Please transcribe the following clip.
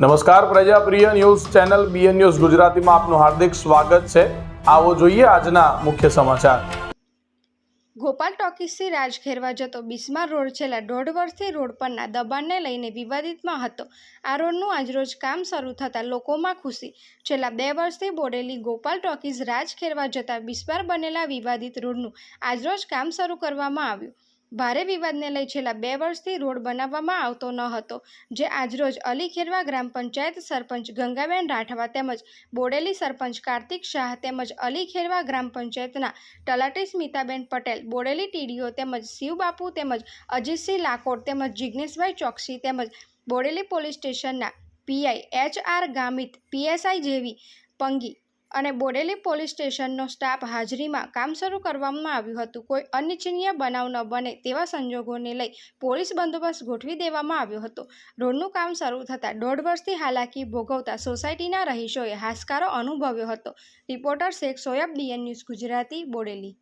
નમસ્કાર પ્રજાપ્રિય news channel BN news ગુજરાતીમાં આપનું હાર્દિક સ્વાગત છે. આવો જોઈએ આજના મુખ્ય સમાચાર. ગોપાલ ટોકીસથી રાજખેરવા જતો બિસ્માર રોડ છેલ્લા દોઢ વર્ષથી રોડ પરના દબાણને લઈને વિવાદિતમાં હતો. આ રોડનું આજરોજ કામ શરૂ થતાં લોકોમાં ખુશી. છેલ્લા બે વર્ષથી બોડેલી ગોપાલ ટોકીઝ રાજખેરવા જતા બિસ્માર બનેલા વિવાદિત રોડનું આજરોજ કામ શરૂ કરવામાં આવ્યું. ભારે વિવાદને લઈ છેલ્લા બે વર્ષથી રોડ બનાવવામાં આવતો ન હતો, જે આજરોજ અલી ખેરવા ગ્રામ પંચાયત સરપંચ ગંગાબેન રાઠવા તેમજ બોડેલી સરપંચ કાર્તિક શાહ તેમજ અલી ખેરવા ગ્રામ પંચાયતના તલાટી સ્મિતાબેન પટેલ, બોડેલી ટીડીઓ તેમજ શિવબાપુ તેમજ અજીતસિંહ લાકોડ તેમજ જિજ્ઞેશભાઈ ચોકસી તેમજ બોડેલી પોલીસ સ્ટેશનના PI H R Gamit, PSI J V Pangi અને બોડેલી પોલીસ સ્ટેશનનો સ્ટાફ હાજરીમાં કામ શરૂ કરવામાં આવ્યું હતું. કોઈ અનિચ્છનીય બનાવ ન બને તેવા સંજોગોને લઈ પોલીસ બંદોબસ્ત ગોઠવી દેવામાં આવ્યો હતો. રોડનું કામ શરૂ થતાં દોઢ વર્ષથી હાલાકી ભોગવતા સોસાયટીના રહીશોએ હાશકારો અનુભવ્યો હતો. Reporter Shaikh Soyab DN news Gujarati, Bodeli.